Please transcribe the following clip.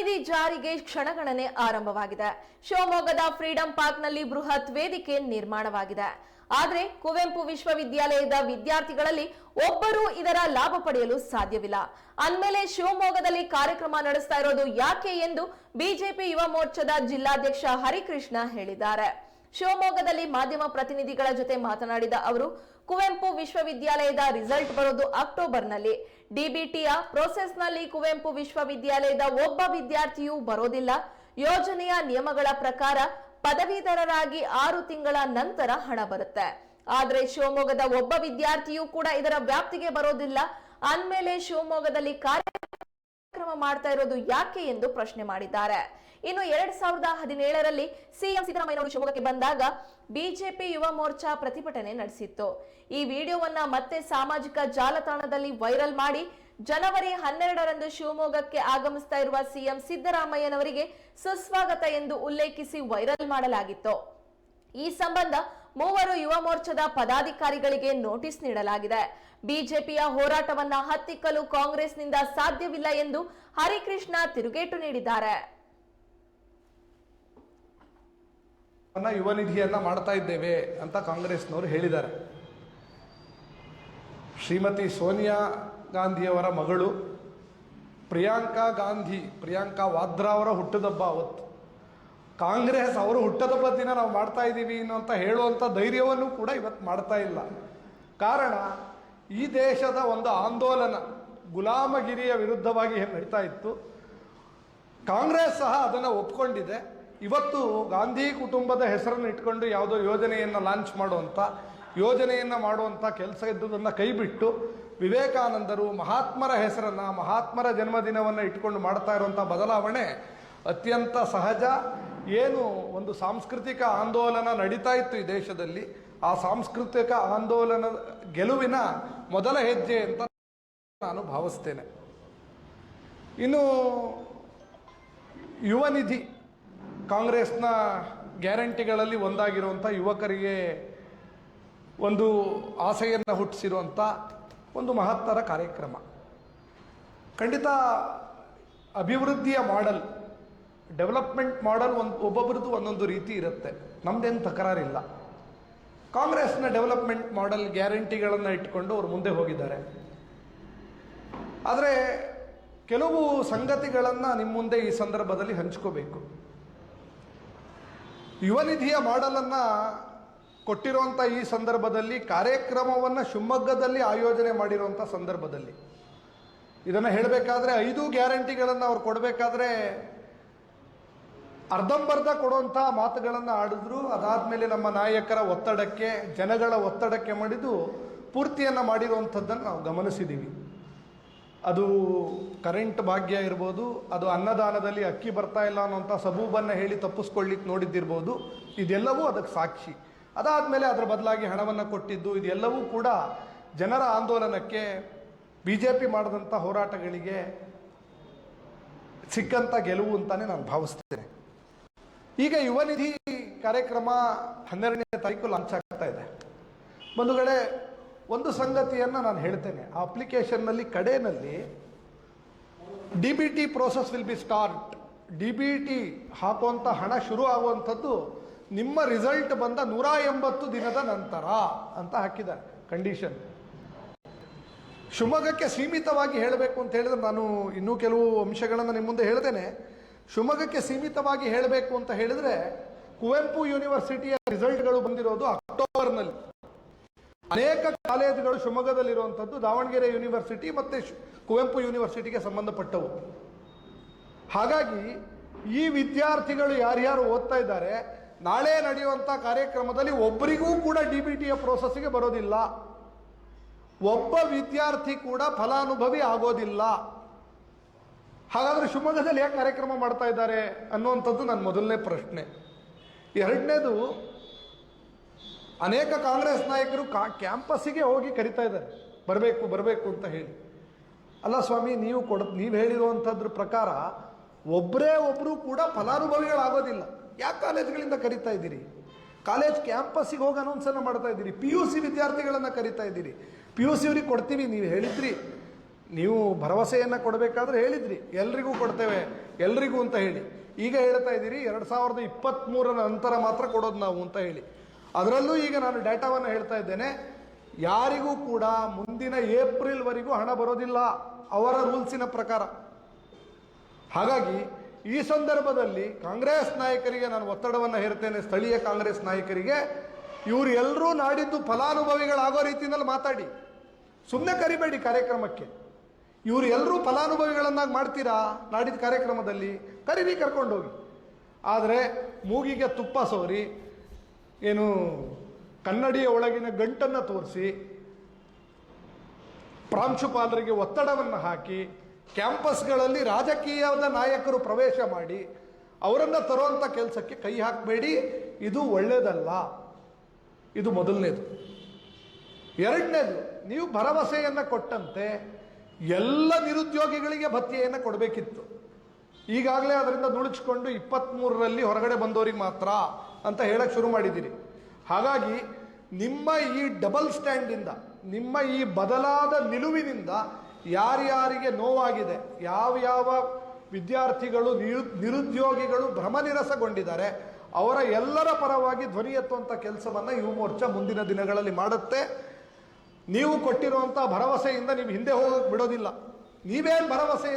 ನಿಧಿ ಜಾರಿಗೆ ಕ್ಷಣಗಣನೆ ಆರಂಭವಾಗಿದೆ. ಶಿವಮೊಗ್ಗದ ಫ್ರೀಡಂ ಪಾರ್ಕ್ನಲ್ಲಿ ಬೃಹತ್ ವೇದಿಕೆ ನಿರ್ಮಾಣವಾಗಿದೆ. ಆದರೆ ಕುವೆಂಪು ವಿಶ್ವವಿದ್ಯಾಲಯದ ವಿದ್ಯಾರ್ಥಿಗಳಲ್ಲಿ ಒಬ್ಬರೂ ಇದರ ಲಾಭ ಪಡೆಯಲು ಸಾಧ್ಯವಿಲ್ಲ. ಅಂದಮೇಲೆ ಶಿವಮೊಗ್ಗದಲ್ಲಿ ಕಾರ್ಯಕ್ರಮ ನಡೆಸ್ತಾ ಇರೋದು ಯಾಕೆ ಎಂದು ಬಿಜೆಪಿ ಯುವ ಮೋರ್ಚಾದ ಜಿಲ್ಲಾಧ್ಯಕ್ಷ ಹರಿಕೃಷ್ಣ ಹೇಳಿದ್ದಾರೆ. ಶಿವಮೊಗ್ಗದಲ್ಲಿ ಮಾಧ್ಯಮ ಪ್ರತಿನಿಧಿಗಳ ಜೊತೆ ಮಾತನಾಡಿದ ಅವರು, ಕುವೆಂಪು ವಿಶ್ವವಿದ್ಯಾಲಯದ ರಿಸಲ್ಟ್ ಬರೋದು ಅಕ್ಟೋಬರ್ನಲ್ಲಿ. ಡಿಬಿಟಿಯ ಪ್ರೋಸೆಸ್ನಲ್ಲಿ ಕುವೆಂಪು ವಿಶ್ವವಿದ್ಯಾಲಯದ ಒಬ್ಬ ವಿದ್ಯಾರ್ಥಿಯೂ ಬರೋದಿಲ್ಲ. ಯೋಜನೆಯ ನಿಯಮಗಳ ಪ್ರಕಾರ ಪದವೀಧರರಾಗಿ ಆರು ತಿಂಗಳ ನಂತರ ಹಣ ಬರುತ್ತೆ. ಆದರೆ ಶಿವಮೊಗ್ಗದ ಒಬ್ಬ ವಿದ್ಯಾರ್ಥಿಯೂ ಕೂಡ ಇದರ ವ್ಯಾಪ್ತಿಗೆ ಬರೋದಿಲ್ಲ. ಅಂದಮೇಲೆ ಶಿವಮೊಗ್ಗದಲ್ಲಿ ಕಾರ್ಯಕ್ರಮ ಮಾಡ್ತಾ ಇರೋದು ಯಾಕೆ ಎಂದು ಪ್ರಶ್ನೆ ಮಾಡಿದ್ದಾರೆ. ಇನ್ನು ಎರಡ್ ಸಾವಿರದ ಹದಿನೇಳರಲ್ಲಿ ಸಿಎಂ ಸಿದ್ದರಾಮಯ್ಯನವರು ಶಿವಮೊಗ್ಗಕ್ಕೆ ಬಂದಾಗ ಬಿಜೆಪಿ ಯುವ ಮೋರ್ಚಾ ಪ್ರತಿಭಟನೆ ನಡೆಸಿತ್ತು. ಈ ವಿಡಿಯೋವನ್ನ ಮತ್ತೆ ಸಾಮಾಜಿಕ ಜಾಲತಾಣದಲ್ಲಿ ವೈರಲ್ ಮಾಡಿ ಜನವರಿ ಹನ್ನೆರಡರಂದು ಶಿವಮೊಗ್ಗಕ್ಕೆ ಆಗಮಿಸ್ತಾ ಇರುವ ಸಿಎಂ ಸಿದ್ದರಾಮಯ್ಯನವರಿಗೆ ಸುಸ್ವಾಗತ ಎಂದು ಉಲ್ಲೇಖಿಸಿ ವೈರಲ್ ಮಾಡಲಾಗಿತ್ತು. ಈ ಸಂಬಂಧ ಮೂವರು ಯುವ ಮೋರ್ಚಾದ ಪದಾಧಿಕಾರಿಗಳಿಗೆ ನೋಟಿಸ್ ನೀಡಲಾಗಿದೆ. ಬಿಜೆಪಿಯ ಹೋರಾಟವನ್ನ ಹತ್ತಿಕ್ಕಲು ಕಾಂಗ್ರೆಸ್ನಿಂದ ಸಾಧ್ಯವಿಲ್ಲ ಎಂದು ಹರಿಕೃಷ್ಣ ತಿರುಗೇಟು ನೀಡಿದ್ದಾರೆ. ಯುವ ನಿಧಿಯನ್ನ ಮಾಡ್ತಾ ಇದ್ದೇವೆ ಅಂತ ಕಾಂಗ್ರೆಸ್ನವರು ಹೇಳಿದ್ದಾರೆ. ಶ್ರೀಮತಿ ಸೋನಿಯಾ ಗಾಂಧಿಯವರ ಮಗಳು ಪ್ರಿಯಾಂಕಾ ಗಾಂಧಿ, ಪ್ರಿಯಾಂಕಾ ವಾದ್ರಾ ಅವರ ಹುಟ್ಟುದಬ್ಬ ಅವತ್ತು ಕಾಂಗ್ರೆಸ್ ಅವರು ಹುಟ್ಟದ ದಿನ ನಾವು ಮಾಡ್ತಾ ಇದ್ದೀವಿ ಅನ್ನುವಂತ ಹೇಳುವಂಥ ಧೈರ್ಯವನ್ನು ಕೂಡ ಇವತ್ತು ಮಾಡ್ತಾ ಇಲ್ಲ. ಕಾರಣ ಈ ದೇಶದ ಒಂದು ಆಂದೋಲನ ಗುಲಾಮಗಿರಿಯ ವಿರುದ್ಧವಾಗಿ ನಡೀತಾ ಇತ್ತು. ಕಾಂಗ್ರೆಸ್ ಸಹ ಅದನ್ನು ಒಪ್ಕೊಂಡಿದೆ. ಇವತ್ತು ಗಾಂಧಿ ಕುಟುಂಬದ ಹೆಸರನ್ನು ಇಟ್ಕೊಂಡು ಯಾವುದೋ ಯೋಜನೆಯನ್ನು ಲಾಂಚ್ ಮಾಡುವಂಥ ಯೋಜನೆಯನ್ನು ಮಾಡುವಂಥ ಕೆಲಸ ಇದ್ದುದನ್ನು ಕೈಬಿಟ್ಟು ವಿವೇಕಾನಂದರು ಮಹಾತ್ಮರ ಹೆಸರನ್ನು, ಮಹಾತ್ಮರ ಜನ್ಮದಿನವನ್ನು ಇಟ್ಕೊಂಡು ಮಾಡ್ತಾ ಇರುವಂಥ ಬದಲಾವಣೆ ಅತ್ಯಂತ ಸಹಜ. ಏನು ಒಂದು ಸಾಂಸ್ಕೃತಿಕ ಆಂದೋಲನ ನಡೀತಾ ಇತ್ತು ಈ ದೇಶದಲ್ಲಿ. ಆ ಸಾಂಸ್ಕೃತಿಕ ಆಂದೋಲನ ಗೆಲುವಿನ ಮೊದಲ ಹೆಜ್ಜೆ ಅಂತ ನಾನು ಭಾವಿಸ್ತೇನೆ. ಇನ್ನು ಯುವ ನಿಧಿ ಕಾಂಗ್ರೆಸ್ನ ಗ್ಯಾರಂಟಿಗಳಲ್ಲಿ ಒಂದಾಗಿರುವಂಥ ಯುವಕರಿಗೆ ಒಂದು ಆಸೆಯನ್ನು ಹುಟ್ಟಿಸಿರುವಂಥ ಒಂದು ಮಹತ್ತರ ಕಾರ್ಯಕ್ರಮ. ಖಂಡಿತ ಅಭಿವೃದ್ಧಿಯ ಮಾಡೆಲ್ ಡೆವಲಪ್ಮೆಂಟ್ ಮಾಡೆಲ್ ಒಂದು ಒಬ್ಬೊಬ್ಬರದ್ದು ಒಂದೊಂದು ರೀತಿ ಇರುತ್ತೆ. ನಮ್ದೇನು ತಕರಾರಿಲ್ಲ. ಕಾಂಗ್ರೆಸ್ನ ಡೆವಲಪ್ಮೆಂಟ್ ಮಾಡೆಲ್ ಗ್ಯಾರಂಟಿಗಳನ್ನು ಇಟ್ಕೊಂಡು ಅವರು ಮುಂದೆ ಹೋಗಿದ್ದಾರೆ. ಆದರೆ ಕೆಲವು ಸಂಗತಿಗಳನ್ನು ನಿಮ್ಮ ಮುಂದೆ ಈ ಸಂದರ್ಭದಲ್ಲಿ ಹಂಚ್ಕೋಬೇಕು. ಯುವನಿಧಿಯ ಮಾಡೆಲನ್ನು ಕೊಟ್ಟಿರುವಂಥ ಈ ಸಂದರ್ಭದಲ್ಲಿ ಕಾರ್ಯಕ್ರಮವನ್ನು ಶಿವಮೊಗ್ಗದಲ್ಲಿ ಆಯೋಜನೆ ಮಾಡಿರುವಂಥ ಸಂದರ್ಭದಲ್ಲಿ. ಇದನ್ನು ಹೇಳಬೇಕಾದ್ರೆ ಐದು ಗ್ಯಾರಂಟಿಗಳನ್ನು ಅವ್ರು ಕೊಡಬೇಕಾದ್ರೆ ಅರ್ಧಂಬರ್ಧ ಕೊಡುವಂಥ ಮಾತುಗಳನ್ನು ಆಡಿದ್ರು. ಅದಾದಮೇಲೆ ನಮ್ಮ ನಾಯಕರ ಒತ್ತಡಕ್ಕೆ, ಜನಗಳ ಒತ್ತಡಕ್ಕೆ ಮಾಡಿದ್ದು ಪೂರ್ತಿಯನ್ನು ಮಾಡಿರುವಂಥದ್ದನ್ನು ನಾವು ಗಮನಿಸಿದ್ದೀವಿ. ಅದು ಕರೆಂಟ್ ಭಾಗ್ಯ ಇರ್ಬೋದು, ಅದು ಅನ್ನದಾನದಲ್ಲಿ ಅಕ್ಕಿ ಬರ್ತಾ ಇಲ್ಲ ಅನ್ನೋಂಥ ಸಬೂಬನ್ನು ಹೇಳಿ ತಪ್ಪಿಸ್ಕೊಳ್ಳಿಕ್ಕೆ ನೋಡಿದ್ದಿರ್ಬೋದು. ಇದೆಲ್ಲವೂ ಅದಕ್ಕೆ ಸಾಕ್ಷಿ. ಅದಾದಮೇಲೆ ಅದರ ಬದಲಾಗಿ ಹಣವನ್ನು ಕೊಟ್ಟಿದ್ದು, ಇದೆಲ್ಲವೂ ಕೂಡ ಜನರ ಆಂದೋಲನಕ್ಕೆ ಬಿ ಜೆ ಪಿ ಮಾಡಿದಂಥ ಹೋರಾಟಗಳಿಗೆ ಸಿಕ್ಕಂಥ ಗೆಲುವು ಅಂತಾನೆ ನಾನು ಭಾವಿಸ್ತೇನೆ. ಈಗ ಯುವ ನಿಧಿ ಕಾರ್ಯಕ್ರಮ ಹನ್ನೆರಡನೇ ತಾರೀಕು ಲಾಂಚ್ ಆಗ್ತಾ ಇದೆ. ಬಂಧುಗಳೇ, ಒಂದು ಸಂಗತಿಯನ್ನು ನಾನು ಹೇಳ್ತೇನೆ. ಆ ಅಪ್ಲಿಕೇಶನ್ನಲ್ಲಿ ಕಡೆಯಲ್ಲಿ D B T process will be start D B T ಹಾಕುವಂಥ ಹಣ ಶುರು ಆಗುವಂಥದ್ದು ನಿಮ್ಮ ರಿಸಲ್ಟ್ ಬಂದ ನೂರ ಎಂಬತ್ತು ದಿನದ ನಂತರ ಅಂತ ಹಾಕಿದ್ದಾರೆ ಕಂಡೀಷನ್ ಶಿವಮೊಗ್ಗಕ್ಕೆ ಸೀಮಿತವಾಗಿ ಹೇಳಬೇಕು ಅಂತ ಹೇಳಿದ್ರೆ ನಾನು ಇನ್ನೂ ಕೆಲವು ಅಂಶಗಳನ್ನು ನಿಮ್ಮ ಮುಂದೆ ಹೇಳ್ತೇನೆ. ಶಿವಮೊಗ್ಗಕ್ಕೆ ಸೀಮಿತವಾಗಿ ಹೇಳಬೇಕು ಅಂತ ಹೇಳಿದ್ರೆ ಕುವೆಂಪು ಯೂನಿವರ್ಸಿಟಿಯ ರಿಸಲ್ಟ್ಗಳು ಬಂದಿರೋದು ಅಕ್ಟೋಬರ್ನಲ್ಲಿ. ಅನೇಕ ಕಾಲೇಜುಗಳು ಶಿವಮೊಗ್ಗದಲ್ಲಿರುವಂಥದ್ದು, ದಾವಣಗೆರೆ ಯೂನಿವರ್ಸಿಟಿ ಮತ್ತು ಕುವೆಂಪು ಯೂನಿವರ್ಸಿಟಿಗೆ ಸಂಬಂಧಪಟ್ಟವು. ಹಾಗಾಗಿ ಈ ವಿದ್ಯಾರ್ಥಿಗಳು ಯಾರ್ಯಾರು ಓದ್ತಾ ಇದ್ದಾರೆ, ನಾಳೆ ನಡೆಯುವಂಥ ಕಾರ್ಯಕ್ರಮದಲ್ಲಿ ಒಬ್ಬರಿಗೂ ಕೂಡ ಡಿ ಬಿ ಟಿಯ ಪ್ರೋಸೆಸ್ಗೆ ಬರೋದಿಲ್ಲ. ಒಬ್ಬ ವಿದ್ಯಾರ್ಥಿ ಕೂಡ ಫಲಾನುಭವಿ ಆಗೋದಿಲ್ಲ. ಹಾಗಾದ್ರೆ ಶಿವಮೊಗ್ಗದಲ್ಲಿ ಯಾಕೆ ಕಾರ್ಯಕ್ರಮ ಮಾಡ್ತಾ ಇದ್ದಾರೆ ಅನ್ನುವಂಥದ್ದು ನನ್ನ ಮೊದಲನೇ ಪ್ರಶ್ನೆ. ಎರಡನೇದು, ಅನೇಕ ಕಾಂಗ್ರೆಸ್ ನಾಯಕರು ಕಾ, ಕ್ಯಾಂಪಸ್ಸಿಗೆ ಹೋಗಿ ಕರಿತಾ ಇದ್ದಾರೆ. ಬರಬೇಕು ಬರಬೇಕು ಅಂತ ಹೇಳಿ. ಅಲ್ಲ ಸ್ವಾಮಿ, ನೀವು ಕೊಡ, ನೀವು ಹೇಳಿರುವಂಥದ್ರ ಪ್ರಕಾರ ಒಬ್ಬರೇ ಒಬ್ಬರು ಕೂಡ ಫಲಾನುಭವಿಗಳಾಗೋದಿಲ್ಲ. ಯಾಕೆ ಕಾಲೇಜ್ಗಳಿಂದ ಕರಿತಾ ಇದ್ದೀರಿ? ಕಾಲೇಜ್ ಕ್ಯಾಂಪಸ್ಸಿಗೆ ಹೋಗಿ ಅನೌನ್ಸನ್ನು ಮಾಡ್ತಾ ಇದ್ದೀರಿ. ಪಿ ಯು ಸಿ ವಿದ್ಯಾರ್ಥಿಗಳನ್ನು ಕರಿತಾ ಇದ್ದೀರಿ. ಪಿ ಯು ಸಿ ಅವ್ರಿಗೆ ಕೊಡ್ತೀವಿ, ನೀವು ಹೇಳಿದ್ರಿ. ನೀವು ಭರವಸೆಯನ್ನು ಕೊಡಬೇಕಾದ್ರೆ ಹೇಳಿದ್ರಿ. ಎಲ್ರಿಗೂ ಕೊಡ್ತೇವೆ, ಎಲ್ರಿಗೂ ಅಂತ ಹೇಳಿ. ಈಗ ಹೇಳ್ತಾ ಇದ್ದೀರಿ, ಎರಡು ಸಾವಿರದ ಇಪ್ಪತ್ತ್ಮೂರರ ನಂತರ ಮಾತ್ರ ಕೊಡೋದು ನಾವು ಅಂತ ಹೇಳಿ. ಅದರಲ್ಲೂ ಈಗ ನಾನು ಡೇಟಾವನ್ನು ಹೇಳ್ತಾ ಇದ್ದೇನೆ, ಯಾರಿಗೂ ಕೂಡ ಮುಂದಿನ ಏಪ್ರಿಲ್ವರೆಗೂ ಹಣ ಬರೋದಿಲ್ಲ, ಅವರ ರೂಲ್ಸಿನ ಪ್ರಕಾರ. ಹಾಗಾಗಿ, ಈ ಸಂದರ್ಭದಲ್ಲಿ ಕಾಂಗ್ರೆಸ್ ನಾಯಕರಿಗೆ ನಾನು ಒತ್ತಡವನ್ನು ಹೇರ್ತೇನೆ, ಸ್ಥಳೀಯ ಕಾಂಗ್ರೆಸ್ ನಾಯಕರಿಗೆ. ಇವರು ಎಲ್ಲರೂ ನಾಡಿದ್ದು ಫಲಾನುಭವಿಗಳಾಗೋ ರೀತಿಯಲ್ಲಿ ಮಾತಾಡಿ. ಸುಮ್ಮನೆ ಕರಿಬೇಡಿ ಕಾರ್ಯಕ್ರಮಕ್ಕೆ. ಇವರು ಎಲ್ಲರೂ ಫಲಾನುಭವಿಗಳನ್ನಾಗಿ ಮಾಡ್ತೀರಾ? ನಾಡಿದ ಕಾರ್ಯಕ್ರಮದಲ್ಲಿ ಕರೀರಿ, ಕರ್ಕೊಂಡೋಗಿ. ಆದರೆ ಮೂಗಿಗೆ ತುಪ್ಪ ಸೋರಿ, ಏನು ಕನ್ನಡಿಯ ಒಳಗಿನ ಗಂಟನ್ನು ತೋರಿಸಿ, ಪ್ರಾಂಶುಪಾಲರಿಗೆ ಒತ್ತಡವನ್ನು ಹಾಕಿ, ಕ್ಯಾಂಪಸ್ಗಳಲ್ಲಿ ರಾಜಕೀಯದ ನಾಯಕರು ಪ್ರವೇಶ ಮಾಡಿ, ಅವರನ್ನು ತರುವಂಥ ಕೆಲಸಕ್ಕೆ ಕೈ ಹಾಕಬೇಡಿ. ಇದು ಒಳ್ಳೆಯದಲ್ಲ ಇದು ಮೊದಲನೇದು. ಎರಡನೇದು, ನೀವು ಭರವಸೆಯನ್ನು ಕೊಟ್ಟಂತೆ ಎಲ್ಲ ನಿರುದ್ಯೋಗಿಗಳಿಗೆ ಭತ್ಯೆಯನ್ನು ಕೊಡಬೇಕಿತ್ತು. ಈಗಾಗಲೇ ಅದರಿಂದ ನುಣುಚಿಕೊಂಡು ಇಪ್ಪತ್ತ್ಮೂರರಲ್ಲಿ ಹೊರಗಡೆ ಬಂದವರಿಗೆ ಮಾತ್ರ ಅಂತ ಹೇಳಕ್ಕೆ ಶುರು ಮಾಡಿದ್ದೀರಿ. ಹಾಗಾಗಿ ನಿಮ್ಮ ಈ ಡಬಲ್ ಸ್ಟ್ಯಾಂಡಿಂದ, ನಿಮ್ಮ ಈ ಬದಲಾದ ನಿಲುವಿನಿಂದ ಯಾರ್ಯಾರಿಗೆ ನೋವಾಗಿದೆ, ಯಾವ ಯಾವ ವಿದ್ಯಾರ್ಥಿಗಳು ನಿರು, ನಿರುದ್ಯೋಗಿಗಳು ಭ್ರಮನಿರಸಗೊಂಡಿದ್ದಾರೆ, ಅವರ ಎಲ್ಲರ ಪರವಾಗಿ ಧ್ವನಿ ಎತ್ತುವಂಥ ಕೆಲಸವನ್ನು ಯುವ ಮೋರ್ಚಾ ಮುಂದಿನ ದಿನಗಳಲ್ಲಿ ಮಾಡುತ್ತೆ. ನೀವು ಕೊಟ್ಟಿರುವಂಥ ಭರವಸೆಯಿಂದ ನೀವು ಹಿಂದೆ ಹೋಗಕ್ಕೆ ಬಿಡೋದಿಲ್ಲ. ನೀವೇನು ಭರವಸೆ